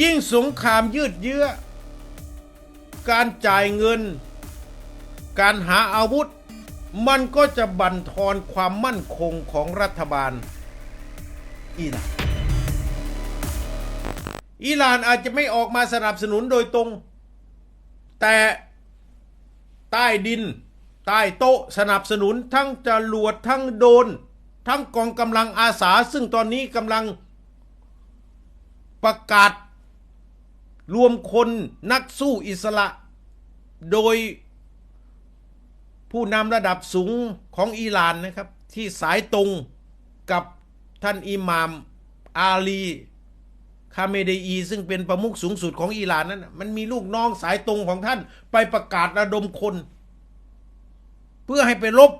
ยิ่งสงครามยืดเยื้อ การจ่ายเงิน การหาอาวุธ มันก็จะบั่นทอนความมั่นคงของรัฐบาล อิหร่านอิหร่านอาจจะไม่ออกมาสนับสนุนโดยตรง แต่ใต้ดิน ใต้โต๊ะสนับสนุนทั้งจรวดทั้งโดน ทั้งกองกำลังอาสาซึ่งตอนนี้กำลังประกาศ รวมคนนักสู้อิสระ โดยผู้นำระดับสูงของอิหร่านนะครับ ที่สายตรงกับท่านอิหม่ามอาลีคาเมเดอี ซึ่งเป็นประมุขสูงสุดของอิหร่านนั้น มันมีลูกน้องสายตรงของท่านไปประกาศระดมคน เพื่อให้ไปรบ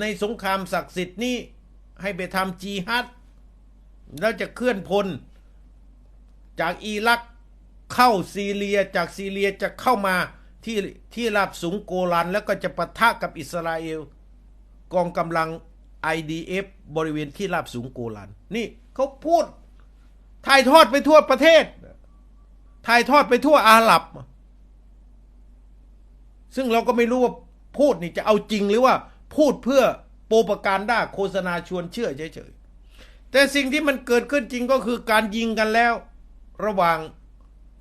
ในสงครามศักดิ์สิทธิ์นี้ให้ไปทำจีฮัดแล้วจะเคลื่อนพล จากอิรัก เข้าซีเรียจากซีเรียจะเข้ามาที่ที่ราบสูงโกลัน แล้วก็จะปะทะกับอิสราเอล กองกำลัง IDF บริเวณที่ราบสูงโกลัน นี่เขาพูดถ่ายทอดไปทั่วประเทศถ่ายทอดไปทั่วอาหรับ ซึ่งเราก็ไม่รู้ว่าพูดนี่จะเอาจริงหรือว่าพูดเพื่อโปรปการด้าโฆษณาชวนเชื่อเฉยๆแต่สิ่งที่มันเกิดขึ้นจริงก็คือการยิงกันแล้ว ระหว่าง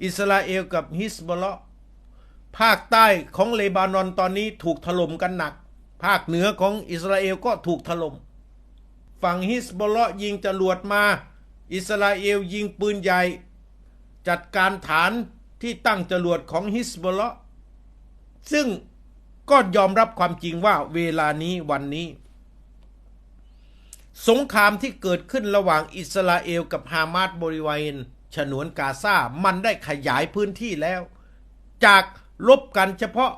อิสราเอลกับฮิสบอลาภาคใต้ของเลบานอนตอนนี้ถูกถล่มกันหนัก ภาคเหนือของอิสราเอลก็ถูกถล่มฝั่งฮิสบอลายิงจรวดมา อิสราเอลยิงปืนใหญ่ จัดการฐานที่ตั้งจรวดของฮิสบอลาซึ่งก็ยอมรับความจริงว่าเวลานี้วันนี้ สงครามที่เกิดขึ้นระหว่างอิสราเอลกับฮามาสบริเวณ ฉนวนกาซามันได้ขยายพื้นที่แล้ว จากลบกันเฉพาะ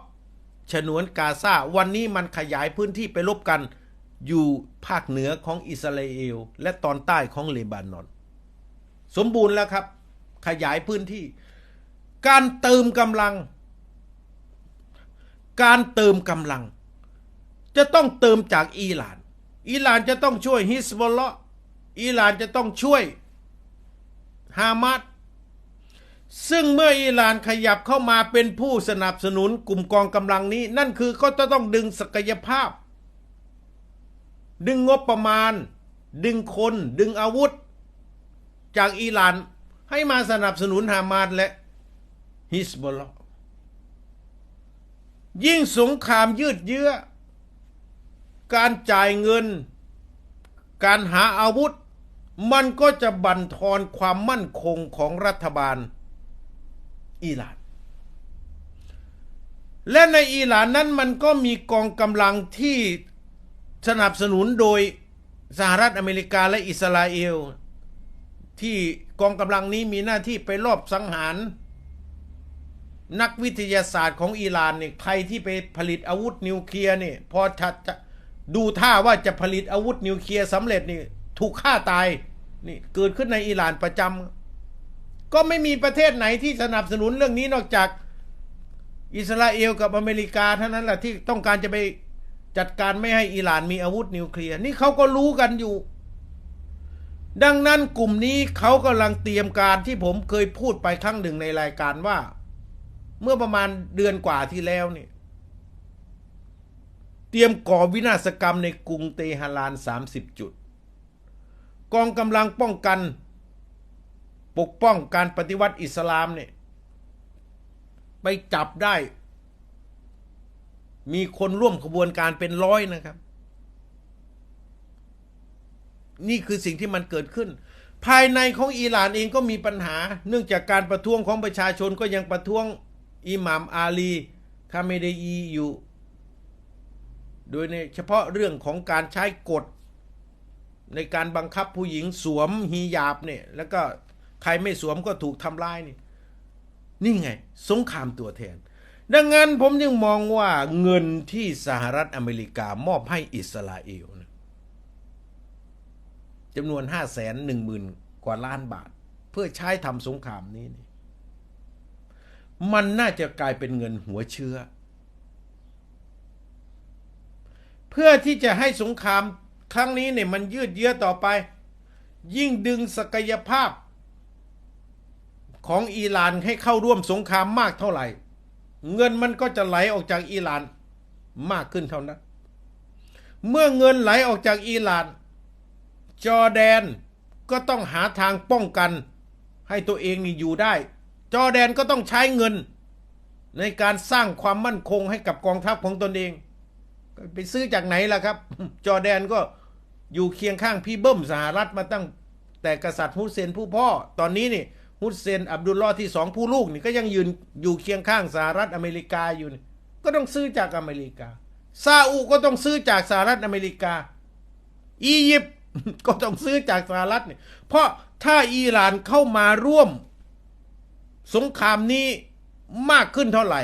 ฉนวนกาซาวันนี้มันขยายพื้นที่ไปลบกัน อยู่ภาคเหนือของอิสราเอล และตอนใต้ของเลบานอน สมบูรณ์แล้วครับ ขยายพื้นที่ การเติมกำลัง การเติมกำลัง จะต้องเติมจากอิหร่าน อิหร่านจะต้องช่วยฮิสบอลเลาะอิหร่านจะต้องช่วย ฮามาสซึ่งเมื่ออิหร่านขยับเข้ามาเป็นผู้สนับสนุนกลุ่มกองกำลังนี้ นั่นคือก็จะต้องดึงศักยภาพ ดึงงบประมาณ ดึงคน ดึงอาวุธ จากอิหร่านให้มาสนับสนุนฮามาสและฮิสบอลละยิ่งสงครามยืดเยื้อ การจ่ายเงิน การหาอาวุธ มันก็จะบั่นทอนความมั่นคงของรัฐบาลอิหร่าน และในอิหร่านนั้นมันก็มีกองกำลังที่สนับสนุนโดยสหรัฐอเมริกาและอิสราเอล ที่กองกำลังนี้มีหน้าที่ไปรอบสังหาร นักวิทยาศาสตร์ของอิหร่านเนี่ยใครที่ไปผลิตอาวุธนิวเคลียร์เนี่ยพอจะจะดูท่าว่าจะผลิตอาวุธนิวเคลียร์สำเร็จนี่ ถูกฆ่าตายนี่เกิดขึ้นในอิหร่านประจำก็ไม่มีประเทศไหนที่สนับสนุนเรื่องนี้นอกจากอิสราเอลกับอเมริกาเท่านั้นแหละที่ต้องการจะไปจัดการไม่ให้อิหร่านมีอาวุธนิวเคลียร์นี่เขาก็รู้กันอยู่ ดังนั้นกลุ่มนี้เขากำลังเตรียมการที่ผมเคยพูดไปครั้งหนึ่งในรายการว่า เมื่อประมาณเดือนกว่าที่แล้วเนี่ยเตรียมก่อวินาศกรรมในกรุงเตหะราน 30 จุด กองกำลังป้องกัน ปกป้องการปฏิวัติอิสลามเนี่ยไปจับได้ มีคนร่วมขบวนการเป็นร้อยนะครับ นี่คือสิ่งที่มันเกิดขึ้น ภายในของอิหร่านเองก็มีปัญหา เนื่องจากการประท้วงของประชาชนก็ยังประท้วงอิหม่ามอาลีคาเมเดอีอยู่ โดยในเฉพาะเรื่องของการใช้กฎ ในการบังคับผู้หญิงสวมฮีญาบเนี่ย แล้วก็ใครไม่สวมก็ถูกทำร้ายนี่นี่ไง สงครามตัวแทน ดังนั้นผมยังมองว่าเงินที่สหรัฐอเมริกามอบให้อิสราเอลนะจำนวนห้าแสนหนึ่งหมื่นกว่าล้านบาท เพื่อใช้ทำสงครามนี้นี่มันน่าจะกลายเป็นเงินหัวเชื้อ เพื่อที่จะให้สงคราม ครั้งนี้เนี่ยมันยืดเยื้อต่อไป ยิ่งดึงศักยภาพ ของอิหร่านให้เข้าร่วมสงครามมากเท่าไหร่ เงินมันก็จะไหลออกจากอิหร่านมากขึ้นเท่านั้น เมื่อเงินไหลออกจากอิหร่าน จอแดนก็ต้องหาทางป้องกัน ให้ตัวเองนี่อยู่ได้ จอแดนก็ต้องใช้เงิน ในการสร้างความมั่นคงให้กับกองทัพของตนเอง ไปซื้อจากไหนล่ะครับ จอร์แดนก็อยู่เคียงข้างพี่เบิ้มสหรัฐมาตั้งแต่กษัตริย์ฮุสเซนผู้พ่อ ตอนนี้นี่ฮุสเซนอับดุลลอฮ์ที่สองผู้ลูกนี่ก็ยังยืนอยู่เคียงข้างสหรัฐอเมริกาอยู่นี่ก็ต้องซื้อจากอเมริกา ซาอุก็ต้องซื้อจากสหรัฐอเมริกา อียิปต์ก็ต้องซื้อจากสหรัฐเนี่ยเพราะถ้าอิหร่านเข้ามาร่วม สงครามนี้มากขึ้นเท่าไหร่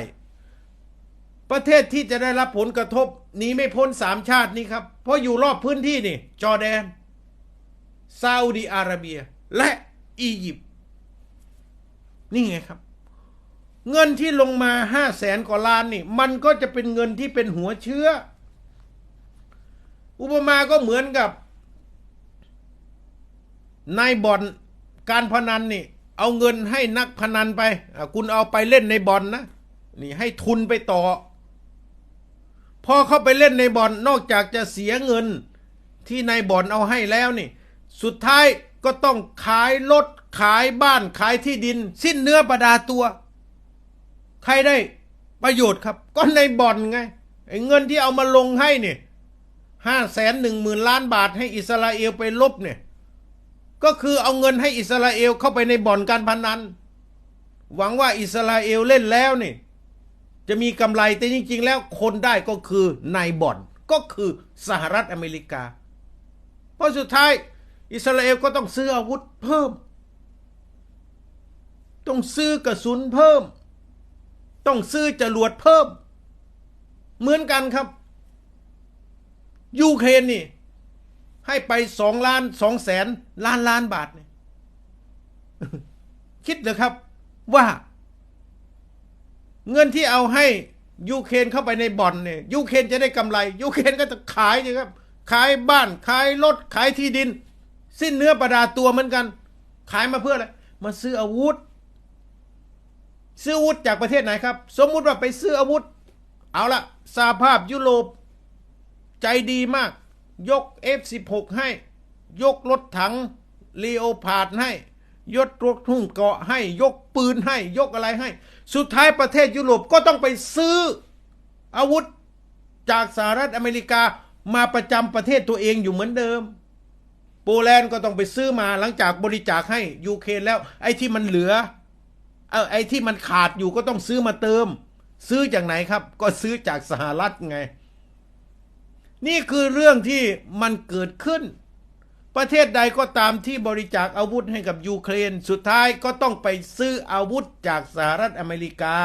ประเทศที่จะได้รับผลกระทบ หนีไม่พ้นสามชาตินี้ครับ เพราะอยู่รอบพื้นที่นี่ จอแดนซาอุดีอาระเบีย และอียิปต์นี่ไงครับ เงินที่ลงมาห้าแสนกว่าล้านนี่ มันก็จะเป็นเงินที่เป็นหัวเชื้อ อุปมาก็เหมือนกับนายบอลการพนันนี่ เอาเงินให้นักพนันไป คุณเอาไปเล่นในบอลนะ นี่ให้ทุนไปต่อ พอเข้าไปเล่นในบอลนอกจากจะเสียเงินที่นายบอลเอาให้แล้วนี่ สุดท้ายก็ต้องขายรถขายบ้านขายที่ดิน สิ้นเนื้อประดาตัว ใครได้ประโยชน์ครับ ก็ในบ่อนไงไอ้เงินที่เอามาลงให้เนี่ยห้าแสนหนึ่งหมื่นล้านบาทให้อิสราเอลไปลบเนี่ย ก็คือเอาเงินให้อิสราเอลเข้าไปในบ่อนการพนัน หวังว่าอิสราเอลเล่นแล้วนี่ จะมีกำไรแต่จริง ๆ แล้วคนได้ก็คือนายบ่อนก็คือสหรัฐอเมริกา เพราะสุดท้าย อิสราเอลก็ต้องซื้ออาวุธเพิ่ม ต้องซื้อกระสุนเพิ่ม ต้องซื้อจรวดเพิ่ม เหมือนกันครับ ยูเครนนี่ ให้ไปสองล้านสองแสนล้านล้านบาทเนี่ยคิดเหรอครับว่า เงินที่เอาให้ยูเครนเข้าไปในบ่อนเนี่ยยูเครนจะได้กำไรยูเครนก็จะขายสิครับ ขายบ้านขายรถขายที่ดิน สิ้นเนื้อประดาตัวเหมือนกัน ขายมาเพื่ออะไรมาซื้ออาวุธ ซื้ออาวุธจากประเทศไหนครับ สมมุติว่าไปซื้ออาวุธ เอาละสหภาพยุโรปใจดีมาก ยก F16 ให้ ยกรถถังเลโอพาดให้ ยกรถทุ่งเกาะให้ ยกปืนให้ ยกอะไรให้ สุดท้ายประเทศยุโรปก็ต้องไปซื้ออาวุธจากสหรัฐอเมริกามาประจำประเทศตัวเองอยู่เหมือนเดิม โปแลนด์ก็ต้องไปซื้อมาหลังจากบริจาคให้ยูเครนแล้ว ไอ้ที่มันเหลือเออไอ้ที่มันขาดอยู่ก็ต้องซื้อมาเติม ซื้อจากไหนครับ ก็ซื้อจากสหรัฐไง นี่คือเรื่องที่มันเกิดขึ้น ประเทศใดก็ตามที่บริจาคอาวุธให้กับยูเครน สุดท้ายก็ต้องไปซื้ออาวุธจากสหรัฐอเมริกา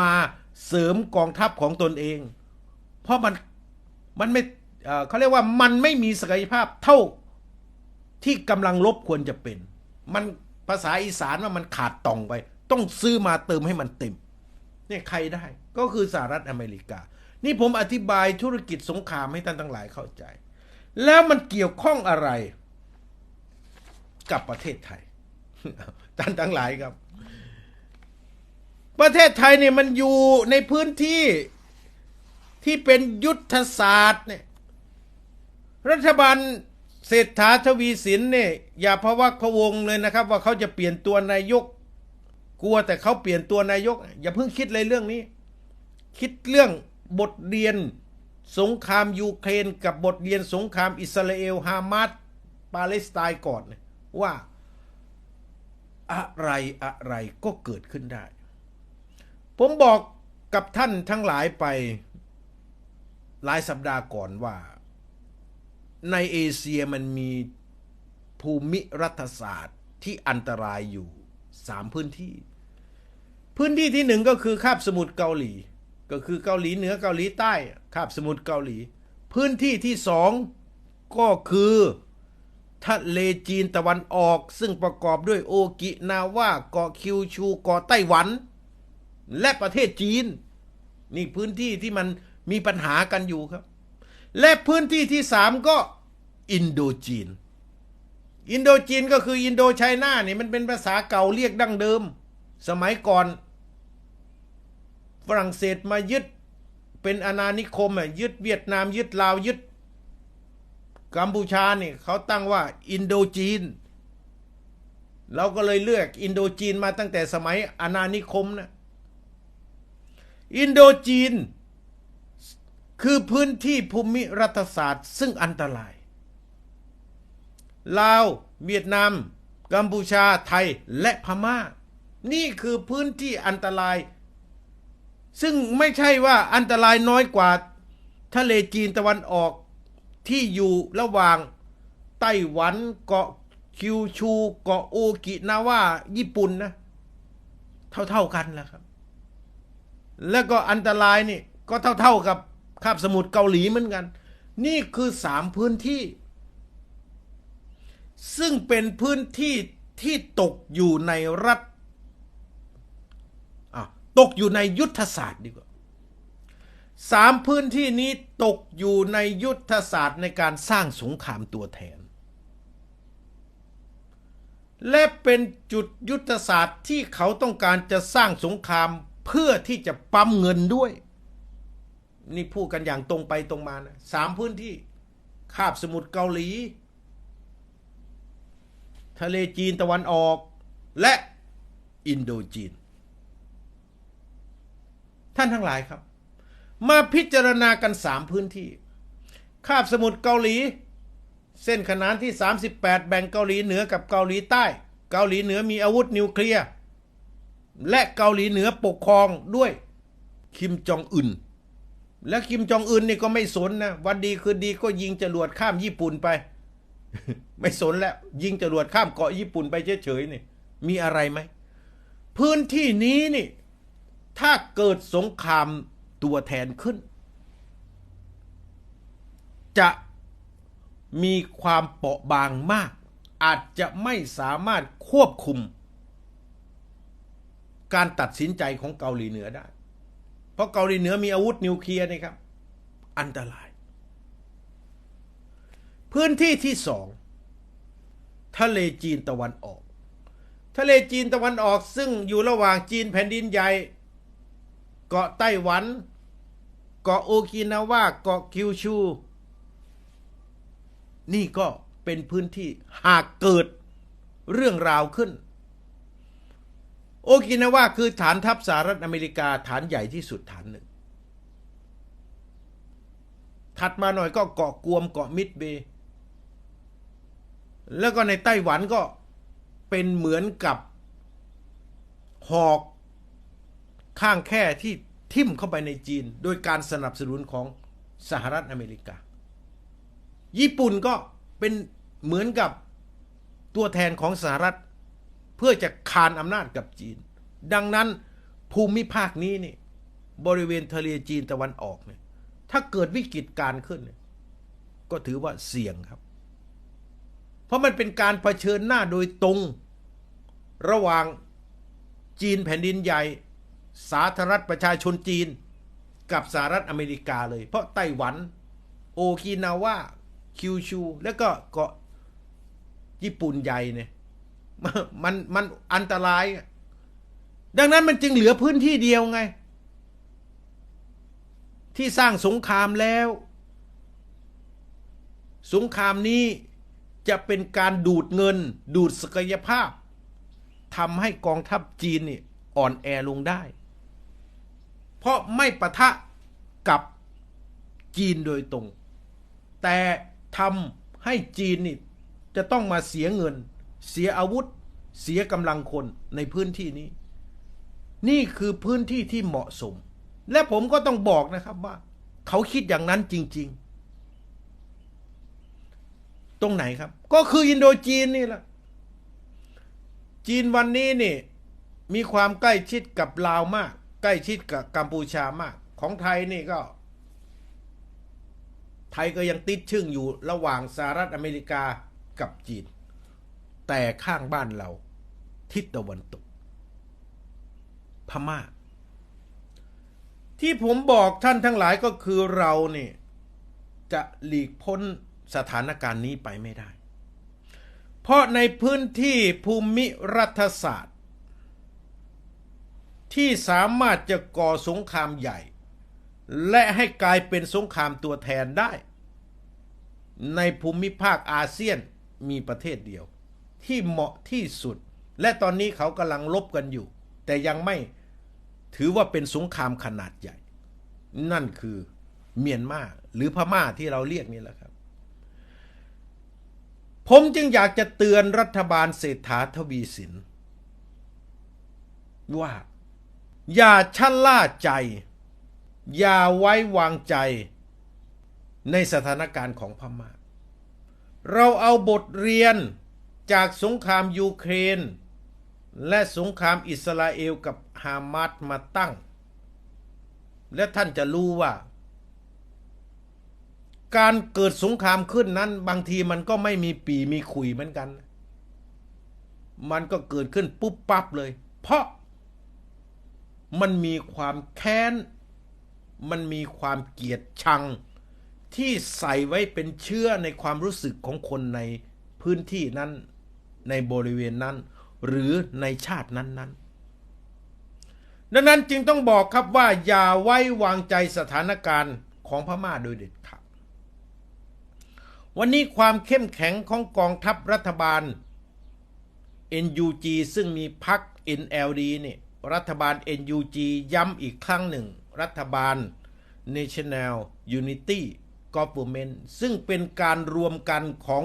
มาเสริมกองทัพของตนเอง เพราะมันมันไม่เขาเรียกว่ามันไม่มีศักยภาพเท่าที่กำลังลบควรจะเป็น มันภาษาอีสานว่ามันขาดต่องไป ต้องซื้อมาเติมให้มันเต็มเนี่ยใครได้ก็คือสหรัฐอเมริกา นี่ผมอธิบายธุรกิจสงครามให้ท่านทั้งหลายเข้าใจ แล้วมันเกี่ยวข้องอะไร กับประเทศไทยท่านทั้งหลายครับ ประเทศไทยเนี่ยมันอยู่ในพื้นที่ที่เป็นยุทธศาสตร์เนี่ยรัฐบาลเศรษฐาทวีสินเนี่ยอย่าพะวักพะวงเลยนะครับ ว่าเขาจะเปลี่ยนตัวนายก กลัวแต่เขาเปลี่ยนตัวนายก อย่าเพิ่งคิดเลยเรื่องนี้ คิดเรื่องบทเรียนสงครามยูเครนกับบทเรียนสงครามอิสราเอลฮามาสปาเลสไตน์ก่อน ว่าอะไรอะไรก็เกิดขึ้นได้ ผมบอกกับท่านทั้งหลายไปหลายสัปดาห์ก่อนว่า ในเอเชียมันมีภูมิรัฐศาสตร์ที่อันตรายอยู่สามพื้นที่ พื้นที่ที่หนึ่งก็คือคาบสมุทรเกาหลี ก็คือเกาหลีเหนือเกาหลีใต้คาบสมุทรเกาหลี พื้นที่ที่สองก็คือ ทะเลจีนตะวันออก ซึ่งประกอบด้วยโอกินาวาเกาะคิวชูเกาะไต้หวัน และประเทศจีน นี่พื้นที่ที่มันมีปัญหากันอยู่ครับ และพื้นที่ที่สามก็อินโดจีน อินโดจีนก็คืออินโดไชน่านี่มันเป็นภาษาเก่าเรียกดั้งเดิม สมัยก่อน ฝรั่งเศสมายึดเป็นอาณานิคมอะยึดเวียดนามยึดลาวยึด กัมพูชาเนี่ยเขาตั้งว่าอินโดจีน เราก็เลยเลือกอินโดจีนมาตั้งแต่สมัยอาณานิคมนะอินโดจีน คือพื้นที่ภูมิรัฐศาสตร์ ซึ่งอันตราย ลาว เวียดนาม กัมพูชาไทยและพม่า นี่คือพื้นที่อันตราย ซึ่งไม่ใช่ว่าอันตรายน้อยกว่า ทะเลจีนตะวันออก ที่อยู่ระหว่างไต้หวันเกาะคิวชูเกาะโอกินาว่าญี่ปุ่นนะ เท่าๆกันแหละครับ แล้วก็อันตรายนี่ก็เท่าๆกับคาบสมุทรเกาหลีเหมือนกัน นี่คือสามพื้นที่ ซึ่งเป็นพื้นที่ที่ตกอยู่ในรัฐตกอยู่ในยุทธศาสตร์ดีกว่า สามพื้นที่นี้ตกอยู่ในยุทธศาสตร์ในการสร้างสงครามตัวแทน และเป็นจุดยุทธศาสตร์ที่เขาต้องการจะสร้างสงครามเพื่อที่จะปั๊มเงินด้วย นี่พูดกันอย่างตรงไปตรงมานะสามพื้นที่คาบสมุทรเกาหลี ทะเลจีนตะวันออก และอินโดจีน ท่านทั้งหลายครับ มาพิจารณากันสามพื้นที่ คาบสมุทรเกาหลี เส้นขนานที่ 38 แบ่งเกาหลีเหนือกับเกาหลีใต้ เกาหลีเหนือมีอาวุธนิวเคลียร์และเกาหลีเหนือปกครองด้วยคิมจองอึนและคิมจองอึนนี่ก็ไม่สนนะวันดีคืนดีก็ยิงจรวดข้ามญี่ปุ่นไป ไม่สนแล้วยิงจรวดข้ามเกาะญี่ปุ่นไปเฉยๆนี่มีอะไรไหมพื้นที่นี้นี่ ถ้าเกิดสงคราม ตัวแทนขึ้น จะมีความเปราะบางมาก อาจจะไม่สามารถควบคุม การตัดสินใจของเกาหลีเหนือได้ เพราะเกาหลีเหนือมีอาวุธนิวเคลียร์นี่ครับ อันตราย พื้นที่ที่สองทะเลจีนตะวันออก ทะเลจีนตะวันออกซึ่งอยู่ระหว่างจีนแผ่นดินใหญ่ เกาะไต้หวัน เกาะโอกินาวาเกาะคิวชู นี่ก็เป็นพื้นที่หากเกิดเรื่องราวขึ้น โอกินาวาคือฐานทัพสหรัฐอเมริกาฐานใหญ่ที่สุดฐานหนึ่ง ถัดมาหน่อยก็เกาะกวมเกาะมิดเบย์แล้วก็ในไต้หวันก็เป็นเหมือนกับหอกข้างแค่ที่ ทิ่มเข้าไปในจีน โดยการสนับสนุนของสหรัฐอเมริกา ญี่ปุ่นก็เป็นเหมือนกับตัวแทนของสหรัฐ เพื่อจะคานอำนาจกับจีน ดังนั้นภูมิภาคนี้นี่บริเวณทะเลจีนตะวันออกเนี่ยถ้าเกิดวิกฤตการ์ขึ้นนก็ถือว่าเสี่ยงครับ เพราะมันเป็นการเผชิญหน้าโดยตรง ระหว่างจีนแผ่นดินใหญ่ สาธารณรัฐประชาชนจีน กับสหรัฐอเมริกาเลย เพราะไต้หวัน โอกินาวาคิวชู แล้วก็เกาะญี่ปุ่นใหญ่เนี่ยมันมันอันตราย ดังนั้นมันจึงเหลือพื้นที่เดียวไง ที่สร้างสงครามแล้ว สงครามนี้จะเป็นการดูดเงิน ดูดศักยภาพทำให้กองทัพจีนนี่อ่อนแอลงได้ เพราะไม่ปะทะกับจีนโดยตรง แต่ทำให้จีนนี่จะต้องมาเสียเงิน เสียอาวุธ เสียกำลังคนในพื้นที่นี้ นี่คือพื้นที่ที่เหมาะสม และผมก็ต้องบอกนะครับว่า เขาคิดอย่างนั้นจริง ๆ ตรงไหนครับ ก็คืออินโดจีนนี่แหละจีนวันนี้นี่มีความใกล้ชิดกับลาวมาก ใกล้ชิดกับกัมพูชามาก ของไทยนี่ก็ ไทยก็ยังติดชึ่งอยู่ระหว่างสหรัฐอเมริกากับจีน แต่ข้างบ้านเรา ทิศตะวันตก พม่า ที่ผมบอกท่านทั้งหลายก็คือเราเนี่ยจะหลีกพ้นสถานการณ์นี้ไปไม่ได้ เพราะในพื้นที่ภูมิรัฐศาสตร์ ที่สามารถจะก่อสงครามใหญ่ และให้กลายเป็นสงครามตัวแทนได้ ในภูมิภาคอาเซียนมีประเทศเดียว ที่เหมาะที่สุด และตอนนี้เขากำลังลบกันอยู่ แต่ยังไม่ถือว่าเป็นสงครามขนาดใหญ่ นั่นคือเมียนมาหรือพม่าที่เราเรียกนี่แหละครับ ผมจึงอยากจะเตือนรัฐบาลเศรษฐาทวีสินว่า อย่าชะล่าใจ อย่าไว้วางใจ ในสถานการณ์ของพม่า เราเอาบทเรียนจากสงครามยูเครน และสงครามอิสราเอลกับฮามาสมาตั้ง และท่านจะรู้ว่า การเกิดสงครามขึ้นนั้น บางทีมันก็ไม่มีปีมีขุยเหมือนกัน มันก็เกิดขึ้นปุ๊บปั๊บเลย เพราะ มันมีความแค้น มันมีความเกลียดชัง ที่ใส่ไว้เป็นเชื้อในความรู้สึกของคนในพื้นที่นั้น ในบริเวณนั้น หรือในชาตินั้นๆดังนั้นจึงต้องบอกครับว่าอย่าไว้วางใจสถานการณ์ของพม่าโดยเด็ดขาด วันนี้ความเข้มแข็งของกองทัพรัฐบาล NUG ซึ่งมีพัก NLD เนี่ย รัฐบาล NUG ย้ำอีกครั้งหนึ่ง รัฐบาล National Unity Government ซึ่งเป็นการรวมกันของ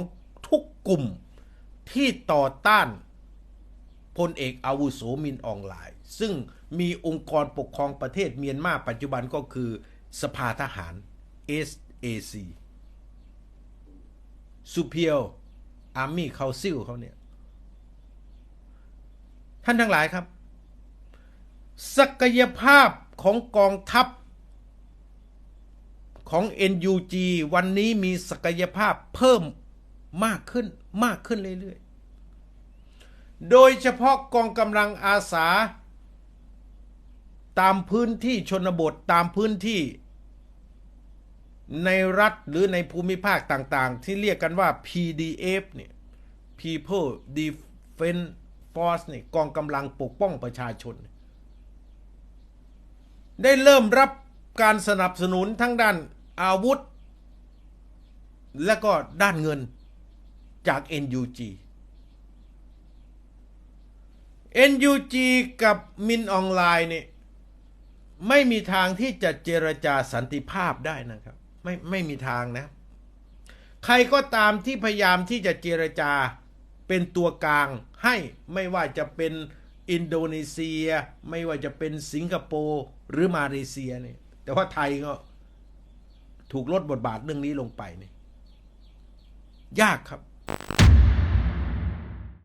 ทุกกลุ่มที่ต่อต้านพลเอกอาวุโสมินอองไลน์ซึ่งมีองค์กรปกครองประเทศเมียนมาปัจจุบันก็คือสภาทหาร SAC Superior Army Council เขาเนี่ย ท่านทั้งหลายครับ ศักยภาพของกองทัพของ NUG วันนี้มีศักยภาพเพิ่มมากขึ้นมากขึ้นเรื่อยๆ โดยเฉพาะกองกำลังอาสา ตามพื้นที่ชนบทตามพื้นที่ ในรัฐหรือในภูมิภาคต่างๆ ที่เรียกกันว่า PDF เนี่ย People Defense Force เนี่ยกองกำลังปกป้องประชาชน ได้เริ่มรับการสนับสนุนทั้งด้านอาวุธ และก็ด้านเงินจาก NUG NUG กับมินออนไลน์เนี่ยไม่มีทางที่จะเจรจาสันติภาพได้นะครับ ไม่ไม่มีทางนะ ใครก็ตามที่พยายามที่จะเจรจาเป็นตัวกลางให้ไม่ว่าจะเป็นอินโดนีเซีย ไม่ว่าจะเป็นสิงคโปร์ หรือมาเลเซียเนี่ย แต่ว่าไทยก็ถูกลดบทบาทเรื่องนี้ลงไปเนี่ยยากครับ